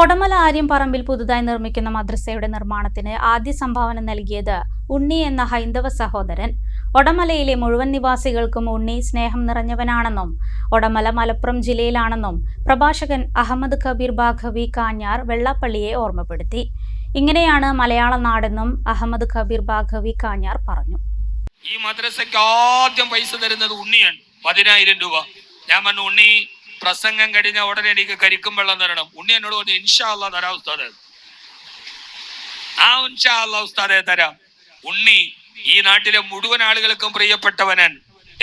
ഒടമല ആര്യം പറമ്പിൽ പുതുതായി നിർമ്മിക്കുന്ന മദ്രസയുടെ നിർമ്മാണത്തിന് ആദ്യ സംഭാവന നൽകിയത് ഉണ്ണി എന്ന ഹൈന്ദവ സഹോദരൻ. ഒടമലയിലെ മുഴുവൻ നിവാസികൾക്കും ഉണ്ണി സ്നേഹം നിറഞ്ഞവനാണെന്നും ഒടമല മലപ്പുറം ജില്ലയിലാണെന്നും പ്രഭാഷകൻ അഹമ്മദ് കബീർ ബാഘവി കാഞ്ഞാർ വെള്ളാപ്പള്ളിയെ ഓർമ്മപ്പെടുത്തി. ഇങ്ങനെയാണ് മലയാള നാടെന്നും അഹമ്മദ് കബീർ ബാഘവി കാഞ്ഞാർ പറഞ്ഞു. ഈ മദ്രസയ്ക്ക് ആദ്യം പൈസ തരുന്നത് ഉണ്ണിയാണ്. പതിനായിരം രൂപ. ഞാൻ പറഞ്ഞു ഉണ്ണി പ്രസംഗം കഴിഞ്ഞ ഉടനെ എനിക്ക് കരിക്കും വെള്ളം തരണം. ഉണ്ണി എന്നോട് പറഞ്ഞു ഇൻഷാ തരാം ഉസ്താദ്. ആ ഇൻഷാ അല്ലാ ഉസ്താദെ തരാം. ഉണ്ണി ഈ നാട്ടിലെ മുഴുവൻ ആളുകൾക്കും പ്രിയപ്പെട്ടവനൻ.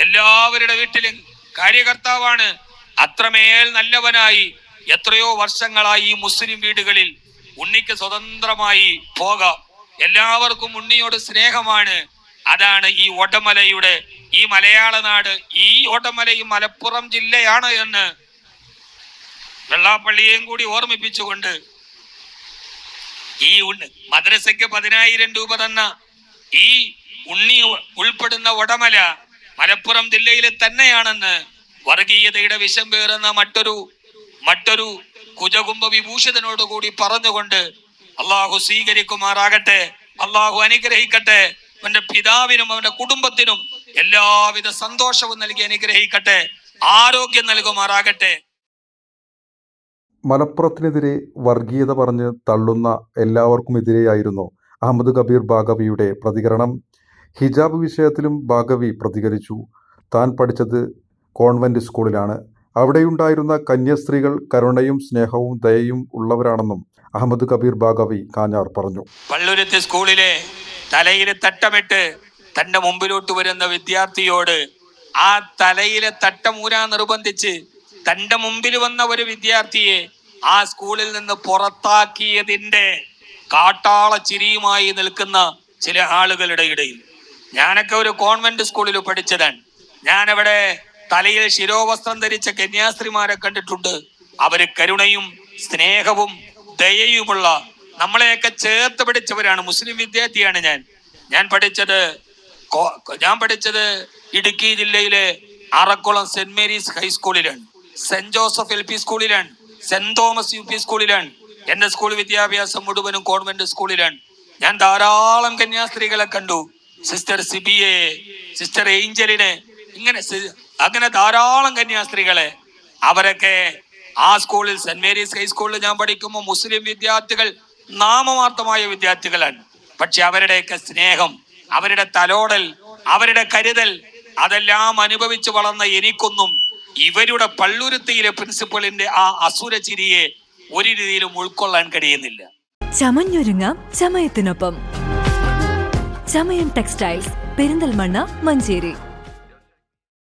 എല്ലാവരുടെ വീട്ടിലും കാര്യകർത്താവാണ്. അത്രമേൽ നല്ലവനായി എത്രയോ വർഷങ്ങളായി ഈ മുസ്ലിം വീടുകളിൽ ഉണ്ണിക്ക് സ്വതന്ത്രമായി പോകാം. എല്ലാവർക്കും ഉണ്ണിയോട് സ്നേഹമാണ്. അതാണ് ഈ ഓട്ടമലയുടെ ഈ മലയാള നാട് ഈ ഓട്ടമലയും മലപ്പുറം ജില്ലയാണ് എന്ന് വെള്ളാപ്പള്ളിയെയും കൂടി ഓർമ്മിപ്പിച്ചുകൊണ്ട് ഈ ഉണ്ണി മദ്രസയ്ക്ക് പതിനായിരം രൂപ തന്ന ഈ ഉണ്ണി ഉൾപ്പെടുന്ന ഉടമല മലപ്പുറം ജില്ലയിൽ തന്നെയാണെന്ന് വർഗീയതയുടെ വിഷം പേറുന്ന മറ്റൊരു മറ്റൊരു കുജകുംഭ വിഭൂഷിതനോട് കൂടി പറഞ്ഞുകൊണ്ട് അള്ളാഹു സ്വീകരിക്കുമാറാകട്ടെ അള്ളാഹു അനുഗ്രഹിക്കട്ടെ അവന്റെ പിതാവിനും അവന്റെ കുടുംബത്തിനും എല്ലാവിധ സന്തോഷവും നൽകി അനുഗ്രഹിക്കട്ടെ ആരോഗ്യം നൽകുമാറാകട്ടെ. മലപ്പുറത്തിനെതിരെ വർഗീയത പറഞ്ഞ് തള്ളുന്ന എല്ലാവർക്കുമെതിരെയായിരുന്നു അഹമ്മദ് കബീർ ഭാഗവിയുടെ പ്രതികരണം. ഹിജാബ് വിഷയത്തിലും ഭാഗവി പ്രതികരിച്ചു. താൻ പഠിച്ചത് കോൺവെന്റ് സ്കൂളിലാണ്. അവിടെയുണ്ടായിരുന്ന കന്യാസ്ത്രീകൾ കരുണയും സ്നേഹവും ദയയും ഉള്ളവരാണെന്നും അഹമ്മദ് കബീർ ഭാഗവി കാഞ്ഞാർ പറഞ്ഞു. പള്ളുരുത്തി സ്കൂളിലെ തലയിൽ തട്ടമിട്ട് തന്റെ മുമ്പിലോട്ട് വരുന്ന വിദ്യാർത്ഥിയോട് ആ തലയിലെ തട്ടമൂരാ നിർബന്ധിച്ച് തന്റെ മുമ്പിൽ വന്ന ഒരു വിദ്യാർത്ഥിയെ ആ സ്കൂളിൽ നിന്ന് പുറത്താക്കിയതിന്റെ കാട്ടാള ചിരിയുമായി നിൽക്കുന്ന ചില ആളുകളുടെ ഇടയിൽ. ഞാനൊക്കെ ഒരു കോൺവെന്റ് സ്കൂളിൽ പഠിച്ചതാണ്. ഞാനവിടെ തലയിൽ ശിരോവസ്ത്രം ധരിച്ച കന്യാസ്ത്രീമാരെ കണ്ടിട്ടുണ്ട്. അവർ കരുണയും സ്നേഹവും ദയയുമുള്ള നമ്മളെയൊക്കെ ചേർത്ത് പഠിച്ചവരാണ് മുസ്ലിം വിദ്യാർത്ഥിയാണ് ഞാൻ. ഞാൻ പഠിച്ചത് ഞാൻ പഠിച്ചത് ഇടുക്കി ജില്ലയിലെ ആറക്കുളം സെന്റ് മേരീസ് ഹൈസ്കൂളിലാണ്. സെന്റ് ജോസഫ് എൽ പി സ്കൂളിലാണ് സെന്റ് തോമസ് യു പി സ്കൂളിലാണ് എന്റെ സ്കൂൾ വിദ്യാഭ്യാസം മുഴുവനും കോൺവെന്റ് സ്കൂളിലാണ്. ഞാൻ ധാരാളം കന്യാസ്ത്രീകളെ കണ്ടു. സിസ്റ്റർ സിബിയെ സിസ്റ്റർ ഏഞ്ചലിനെ ഇങ്ങനെ അങ്ങനെ ധാരാളം കന്യാസ്ത്രീകളെ. അവരൊക്കെ ആ സ്കൂളിൽ സെന്റ് മേരീസ് ഹൈസ്കൂളിൽ ഞാൻ പഠിക്കുമ്പോൾ മുസ്ലിം വിദ്യാർത്ഥികൾ നാമമാർത്ഥമായ വിദ്യാർത്ഥികളാണ്. പക്ഷെ അവരുടെയൊക്കെ സ്നേഹം അവരുടെ തലോടൽ അവരുടെ കരുതൽ അതെല്ലാം അനുഭവിച്ചു വളർന്ന എനിക്കൊന്നും ഇവരുടെ പള്ളുരുത്തിയിലെ പ്രിൻസിപ്പളിന്റെ ആ അസുര ചിരിയെ ഒരു രീതിയിലും ഉൾക്കൊള്ളാൻ കഴിയുന്നില്ല. ചമഞ്ഞൊരുങ്ങാം ചമയത്തിനൊപ്പം. ചമയം ടെക്സ്റ്റൈൽസ് പെരിന്തൽമണ്ണ മഞ്ചേരി.